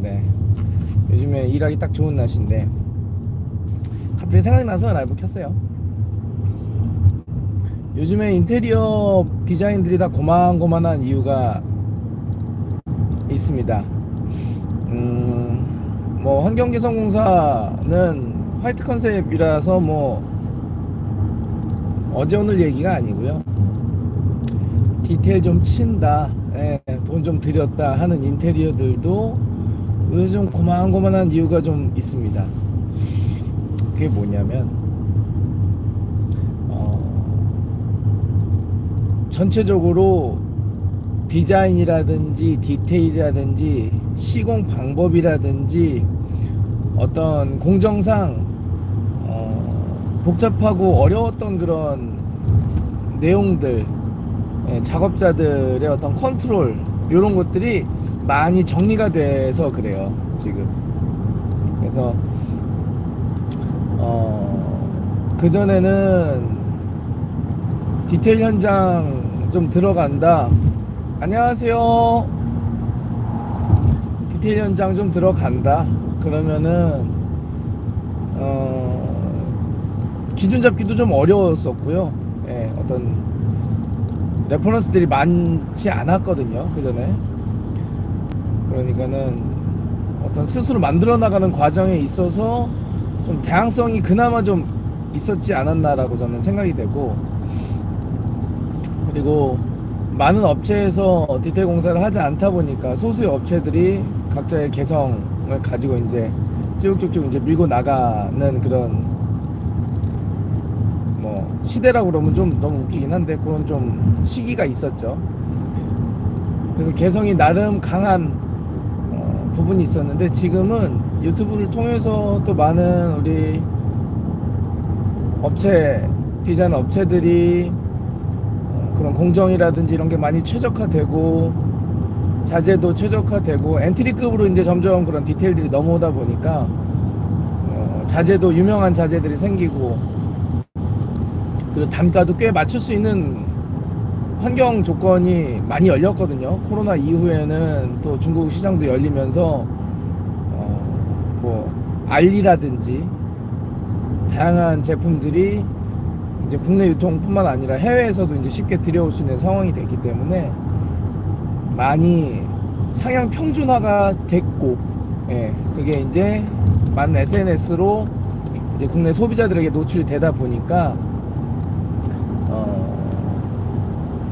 네. 요즘에 일하기 딱 좋은 날씨인데 갑자기 생각나서 라이브 켰어요. 요즘에 인테리어 디자인들이 다 고만고만한 이유가 있습니다. 음, 뭐 환경개선공사는 화이트 컨셉이라서 뭐 어제 오늘 얘기가 아니고요. 디테일 좀 친다, 돈좀 들였다 하는 인테리어들도 요즘 고만고만한 이유가 좀 있습니다. 그게 뭐냐면 어, 전체적으로 디자인이라든지 디테일이라든지 시공 방법이라든지 어떤 공정상 어, 복잡하고 어려웠던 그런 내용들 예, 작업자들의 어떤 컨트롤 이런 것들이 많이 정리가 돼서 그래요 지금. 그래서 어, 그전에는 디테일 현장 좀 들어간다. 안녕하세요. 디테일 현장 좀 들어간다. 그러면은 어, 기준 잡기도 좀 어려웠었고요. 예, 어떤 레퍼런스들이 많지 않았거든요 그 전에. 그러니까는 어떤 스스로 만들어 나가는 과정에 있어서 좀 다양성이 그나마 좀 있었지 않았나라고 저는 생각이 되고 그리고 많은 업체에서 디테일 공사를 하지 않다 보니까 소수의 업체들이 각자의 개성을 가지고 이제 쭉쭉쭉 이제 밀고 나가는 그런 뭐 시대라고 그러면 좀 너무 웃기긴 한데 그런 좀 시기가 있었죠. 그래서 개성이 나름 강한 어, 부분이 있었는데 지금은 유튜브를 통해서 또 많은 우리 업체 디자인 업체들이 어, 그런 공정이라든지 이런 게 많이 최적화되고 자재도 최적화되고 엔트리급으로 이제 점점 그런 디테일들이 넘어오다 보니까 어, 자재도 유명한 자재들이 생기고 그리고 단가도 꽤 맞출 수 있는 환경 조건이 많이 열렸거든요. 코로나 이후에는 또 중국 시장도 열리면서 어, 뭐 알리라든지 다양한 제품들이 이제 국내 유통뿐만 아니라 해외에서도 이제 쉽게 들여올 수 있는 상황이 됐기 때문에 많이 상향 평준화가 됐고, 예, 그게 이제 많은 SNS로 이제 국내 소비자들에게 노출이 되다 보니까 어,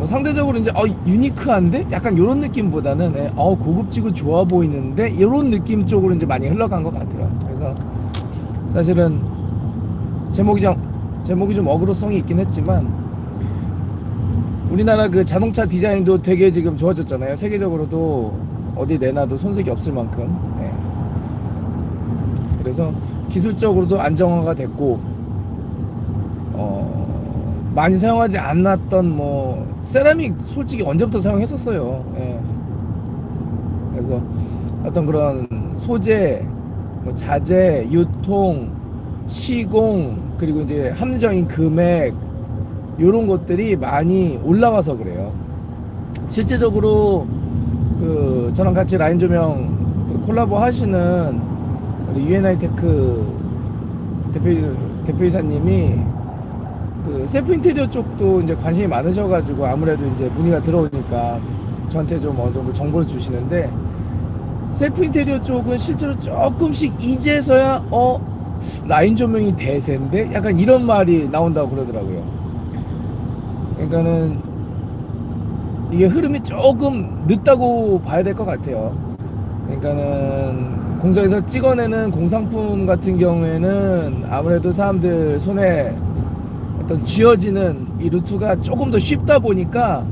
뭐 상대적으로 이제 어 유니크한데 약간 이런 느낌보다는 예, 어 고급지고 좋아 보이는데 이런 느낌 쪽으로 이제 많이 흘러간 것 같아요. 그래서 사실은 제목이 좀 제목이 좀 어그로성이 있긴 했지만 우리나라 그 자동차 디자인도 되게 지금 좋아졌잖아요. 세계적으로도 어디 내놔도 손색이 없을 만큼. 예. 그래서 기술적으로도 안정화가 됐고 어, 많이 사용하지 않았던 뭐 세라믹 솔직히 언제부터 사용했었어요. 예. 그래서 어떤 그런 소재, 뭐 자재, 유통, 시공 그리고 이제 합리적인 금액 이런 것들이 많이 올라와서 그래요. 실제적으로 그 저랑 같이 라인 조명 그 콜라보 하시는 우리 UNI 테크 대표 대표이사님이 그 셀프 인테리어 쪽도 이제 관심이 많으셔가지고 아무래도 이제 문의가 들어오니까 저한테 좀 어느 정도 정보를 주시는데 셀프 인테리어 쪽은 실제로 조금씩 이제서야 어 라인 조명이 대세인데 약간 이런 말이 나온다고 그러더라고요. 그러니까는 이게 흐름이 조금 늦다고 봐야 될 것 같아요. 그러니까는 공장에서 찍어내는 공상품 같은 경우에는 아무래도 사람들 손에 어떤 쥐어지는 이 루트가 조금 더 쉽다 보니까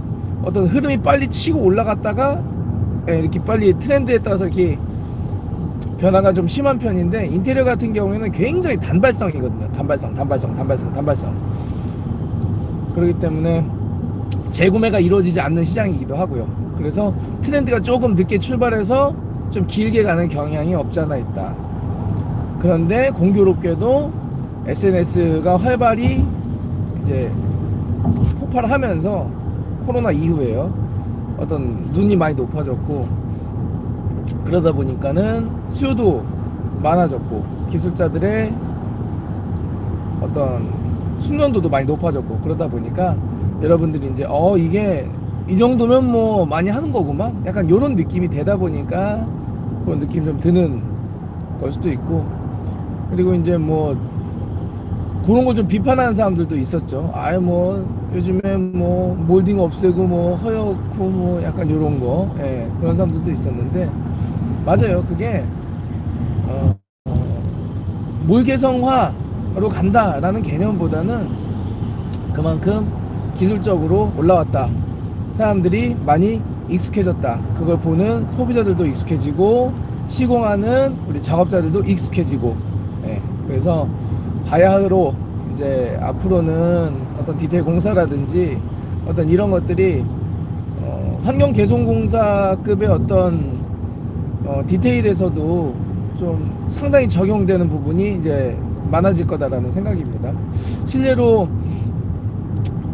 어떤 흐름이 빨리 치고 올라갔다가 예, 이렇게 빨리 트렌드에 따라서 이렇게 변화가 좀 심한 편인데 인테리어 같은 경우에는 굉장히 단발성이거든요. 단발성, 단발성, 단발성, 단발성. 그렇기 때문에 재구매가 이루어지지 않는 시장이기도 하고요. 그래서 트렌드가 조금 늦게 출발해서 좀 길게 가는 경향이 없지 않아 있다. 그런데 공교롭게도 SNS가 활발히 이제 폭발하면서 코로나 이후에요. 어떤 눈이 많이 높아졌고 그러다 보니까는 수요도 많아졌고 기술자들의 어떤 숙련도도 많이 높아졌고 그러다 보니까 여러분들이 이제 어 이게 이 정도면 뭐 많이 하는 거구만 약간 요런 느낌이 되다 보니까 그런 느낌 좀 드는 걸 수도 있고 그리고 이제 뭐 그런 거 좀 비판하는 사람들도 있었죠. 아유 뭐 요즘에 뭐 몰딩 없애고 뭐 허옇고 뭐 약간 요런 거 예, 그런 사람들도 있었는데 맞아요. 그게 어, 어, 몰개성화로 간다라는 개념보다는 그만큼 기술적으로 올라왔다. 사람들이 많이 익숙해졌다. 그걸 보는 소비자들도 익숙해지고 시공하는 우리 작업자들도 익숙해지고 예, 그래서 바야흐로 이제 앞으로는 어떤 디테일 공사라든지 어떤 이런 것들이 어, 환경 개선 공사급의 어떤 어, 디테일에서도 좀 상당히 적용되는 부분이 이제 많아질 거다라는 생각입니다. 실례로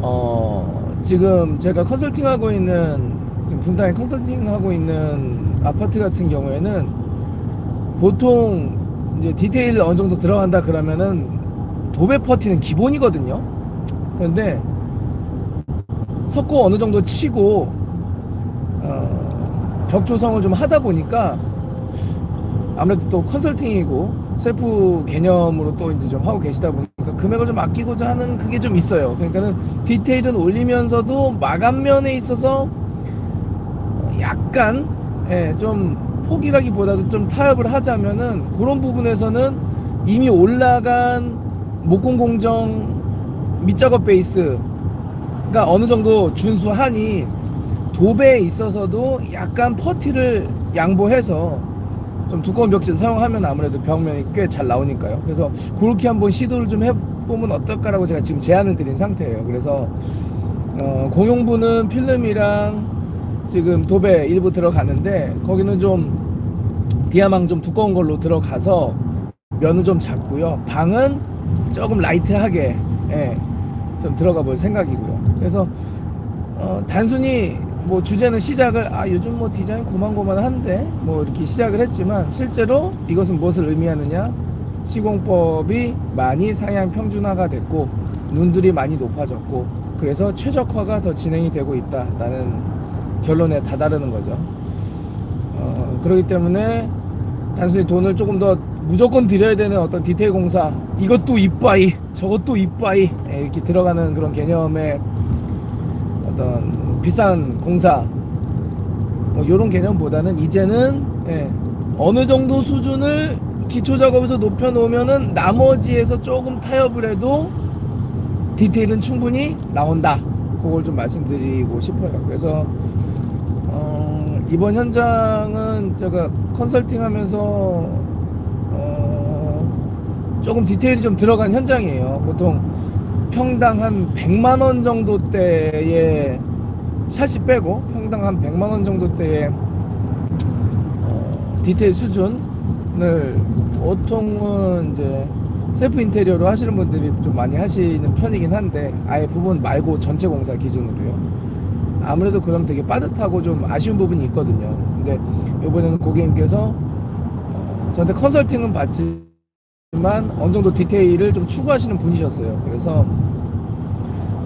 어, 지금 제가 컨설팅하고 있는 지금 분당에 컨설팅하고 있는 아파트 같은 경우에는 보통 이제 디테일 어느 정도 들어간다 그러면은 도배 퍼티는 기본이거든요. 그런데 석고 어느 정도 치고 어, 벽 조성을 좀 하다 보니까 아무래도 또 컨설팅이고 셀프 개념으로 또 이제 좀 하고 계시다 보니까 금액을 좀 아끼고자 하는 그게 좀 있어요. 그러니까는 디테일은 올리면서도 마감면에 있어서 어, 약간 예, 좀 포기라기보다도 좀 타협을 하자면은 그런 부분에서는 이미 올라간 목공 공정 밑작업 베이스가 어느 정도 준수하니 도배에 있어서도 약간 퍼티를 양보해서 좀 두꺼운 벽지 사용하면 아무래도 벽면이 꽤 잘 나오니까요. 그래서 그렇게 한번 시도를 좀 해보면 어떨까라고 제가 지금 제안을 드린 상태예요. 그래서 어, 공용부는 필름이랑 지금 도배 일부 들어가는데 거기는 좀 디아망 좀 두꺼운 걸로 들어가서 면은 좀 작고요. 방은 조금 라이트하게 예, 좀 들어가 볼 생각이고요. 그래서 어, 단순히 뭐 주제는 시작을 아 요즘 뭐 디자인 고만고만한데 뭐 이렇게 시작을 했지만 실제로 이것은 무엇을 의미하느냐 시공법이 많이 상향 평준화가 됐고 눈들이 많이 높아졌고 그래서 최적화가 더 진행이 되고 있다라는 결론에 다다르는 거죠. 어, 그렇기 때문에 단순히 돈을 조금 더 무조건 들여야 되는 어떤 디테일 공사 이것도 이빠이 저것도 이빠이 예, 이렇게 들어가는 그런 개념의 어떤 비싼 공사 뭐 이런 개념보다는 이제는 예, 어느 정도 수준을 기초 작업에서 높여 놓으면은 나머지에서 조금 타협을 해도 디테일은 충분히 나온다. 그걸 좀 말씀드리고 싶어요. 그래서 어, 이번 현장은 제가 컨설팅하면서 어, 조금 디테일이 좀 들어간 현장이에요. 보통 평당 한 100만 원 정도대의 샷이 빼고 평당 한 100만 원 정도대의 어, 디테일 수준을 보통은 이제 셀프 인테리어로 하시는 분들이 좀 많이 하시는 편이긴 한데 아예 부분 말고 전체 공사 기준으로요. 아무래도 그럼 되게 빠듯하고 좀 아쉬운 부분이 있거든요. 근데 이번에는 고객님께서 어, 저한테 컨설팅은 받지 만 어느 정도 디테일을 좀 추구하시는 분이셨어요. 그래서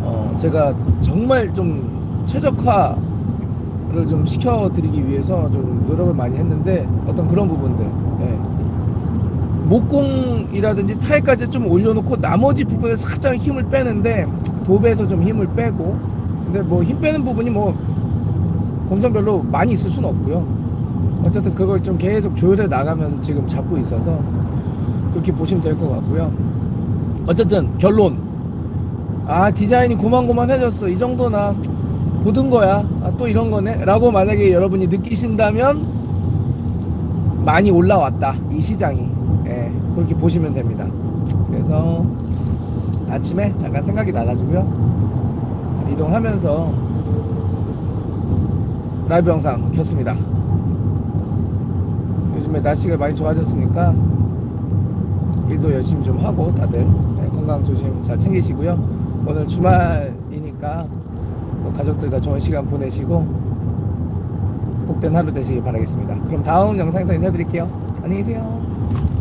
어, 제가 정말 좀 최적화를 좀 시켜드리기 위해서 좀 노력을 많이 했는데 어떤 그런 부분들 예. 목공이라든지 타일까지 좀 올려놓고 나머지 부분에 살짝 힘을 빼는데 도배에서 좀 힘을 빼고 근데 뭐 힘 빼는 부분이 뭐 공정별로 많이 있을 수는 없고요 어쨌든 그걸 좀 계속 조율해 나가면서 지금 잡고 있어서 그렇게 보시면 될 것 같고요. 어쨌든 결론. 아 디자인이 고만고만해졌어. 이 정도나 보던 거야. 아, 또 이런 거네? 라고 만약에 여러분이 느끼신다면 많이 올라왔다. 이 시장이. 예, 그렇게 보시면 됩니다. 그래서 아침에 잠깐 생각이 나가지고요. 이동하면서 라이브 영상 켰습니다. 요즘에 날씨가 많이 좋아졌으니까 일도 열심히 좀 하고 다들 네, 건강 조심 잘 챙기시고요 오늘 주말이니까 또 가족들과 좋은 시간 보내시고 복된 하루 되시길 바라겠습니다. 그럼 다음 영상에서 인사드릴게요. 안녕히 계세요.